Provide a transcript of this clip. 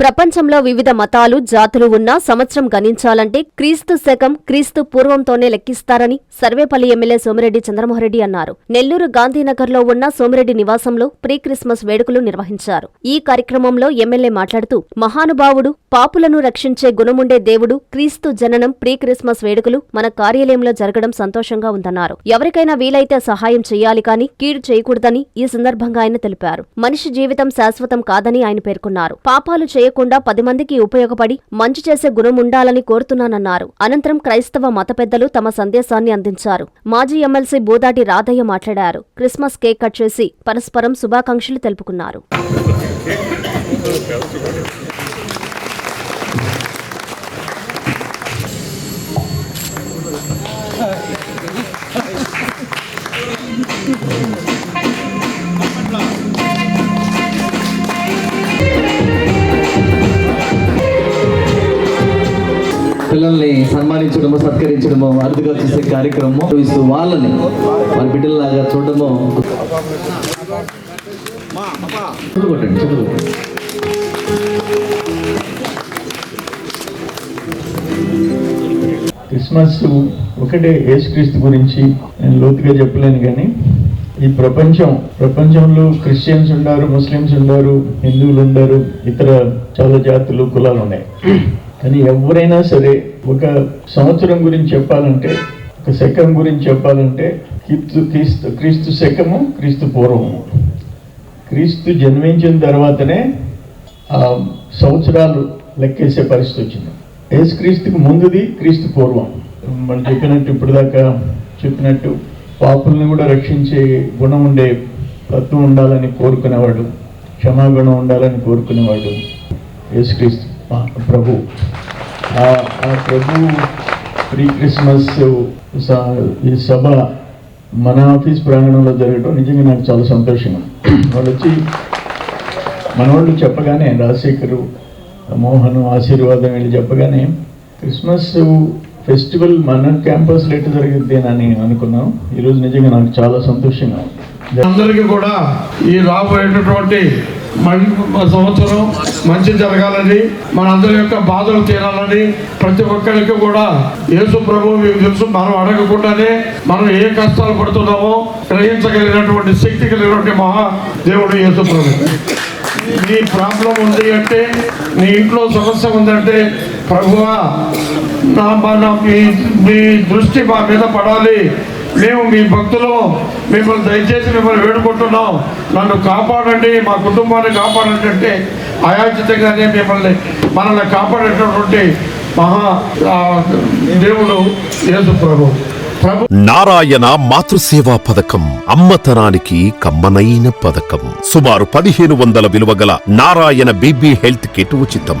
ప్రపంచంలో వివిధ మతాలు జాతులు ఉన్నా సంవత్సరం గణించాలంటే క్రీస్తు శకం క్రీస్తు పూర్వంతోనే లెక్కిస్తారని సర్వేపల్లి ఎమ్మెల్యే సోమిరెడ్డి చంద్రమోహన్రెడ్డి అన్నారు. నెల్లూరు గాంధీనగర్లో ఉన్న సోమిరెడ్డి నివాసంలో ప్రీ క్రిస్మస్ వేడుకలు నిర్వహించారు. ఈ కార్యక్రమంలో ఎమ్మెల్యే మాట్లాడుతూ మహానుభావుడు పాపులను రక్షించే గుణముండే దేవుడు క్రీస్తు జననం ప్రీ క్రిస్మస్ వేడుకలు మన కార్యాలయంలో జరగడం సంతోషంగా ఉందన్నారు. ఎవరికైనా వీలైతే సహాయం చేయాలి కానీ కీడు చేయకూడదని ఈ సందర్భంగా ఆయన తెలిపారు. మనిషి జీవితం శాశ్వతం కాదని ఆయన పేర్కొన్నారు. పాపాలు చేయ లేకుండా పది మందికి ఉపయోగపడి మంచి చేసే గుణం ఉండాలని కోరుతున్నానన్నారు. అనంతరం క్రైస్తవ మత పెద్దలు తమ సందేశాన్ని అందించారు. మాజీ ఎమ్మెల్సీ బోదాటి రాధయ్య మాట్లాడారు. క్రిస్మస్ కేక్ కట్ చేసి పరస్పరం శుభాకాంక్షలు తెలుపుకున్నారు. పిల్లల్ని సన్మానించడము సత్కరించడము అరుదుగా చేసే కార్యక్రమం ఇస్తూ వాళ్ళని వాళ్ళ బిడ్డలలాగా చూడడము. చదువుకోండి క్రిస్మస్ ఒకటే యేసుక్రీస్తు గురించి నేను లోతుగా చెప్పలేను కానీ ఈ ప్రపంచం ప్రపంచంలో క్రిస్టియన్స్ ఉన్నారు ముస్లిమ్స్ ఉన్నారు హిందువులు ఉన్నారు ఇతర చాలా జాతులు కులాలు ఉన్నాయి. కానీ ఎవరైనా సరే ఒక సంవత్సరం గురించి చెప్పాలంటే ఒక శకం గురించి చెప్పాలంటే క్రీస్తు క్రీస్తు క్రీస్తు శకము క్రీస్తు పూర్వము. క్రీస్తు జన్మించిన తర్వాతనే ఆ సంవత్సరాలు లెక్కేసే పరిస్థితి వచ్చింది. యేసుక్రీస్తుకు ముందుది క్రీస్తు పూర్వం. మనం చెప్పినట్టు ఇప్పుడు దాకా చెప్పినట్టు పాపుల్ని కూడా రక్షించే గుణం ఉండే తత్వం ఉండాలని కోరుకునేవాడు క్షమాగుణం ఉండాలని కోరుకునేవాడు యేసుక్రీస్తు. ప్రభు. ఆ ప్రభు ప్రీ క్రిస్మస్ స- ఈ సభ మన ఆఫీస్ ప్రాంగణంలో జరగడం నిజంగా నాకు చాలా సంతోషంగా వాళ్ళు వచ్చి మన వాళ్ళు చెప్పగానే రాజశేఖరు మోహన్ ఆశీర్వాదం వీళ్ళు చెప్పగానే క్రిస్మస్ ఫెస్టివల్ మన క్యాంపస్లో ఎట్లా జరిగింది అని అనుకున్నాం. ఈరోజు నిజంగా నాకు చాలా సంతోషంగా ఉంది. అందరికీ కూడా ఈ రాబోయేటటువంటి మంచి సంవత్సరం మంచి జరగాలని మనందరి యొక్క బాధలు తీరాలని ప్రతి ఒక్కరికి కూడా యేసు ప్రభు మీకు తెలుసు మనం అడగకుండానే మనం ఏ కష్టాలు పడుతున్నామో గ్రహించగలిగినటువంటి శక్తి కలిగినటువంటి మహా దేవుడు యేసు ప్రభు. నీ ప్రాబ్లం ఉంది అంటే నీ ఇంట్లో సమస్య ఉందంటే ప్రభువా నా మన మీ మీ దృష్టి మా మీద పడాలి. మేము మీ భక్తులు మిమ్మల్ని దయచేసి మిమ్మల్ని వేడుకుంటున్నాం. నన్ను కాపాడండి మా కుటుంబాన్ని కాపాడండి అంటే అయాచితంగానే మిమ్మల్ని మనల్ని కాపాడేటటువంటి మహా దేవుడు యేసు ప్రభు. నారాయణ మాతృసేవా పథకం అమ్మతనానికి కమ్మనైన పథకం. సుమారు పదిహేను వందల విలువ గల నారాయణ బీబీ హెల్త్ కిట్ ఉచితం.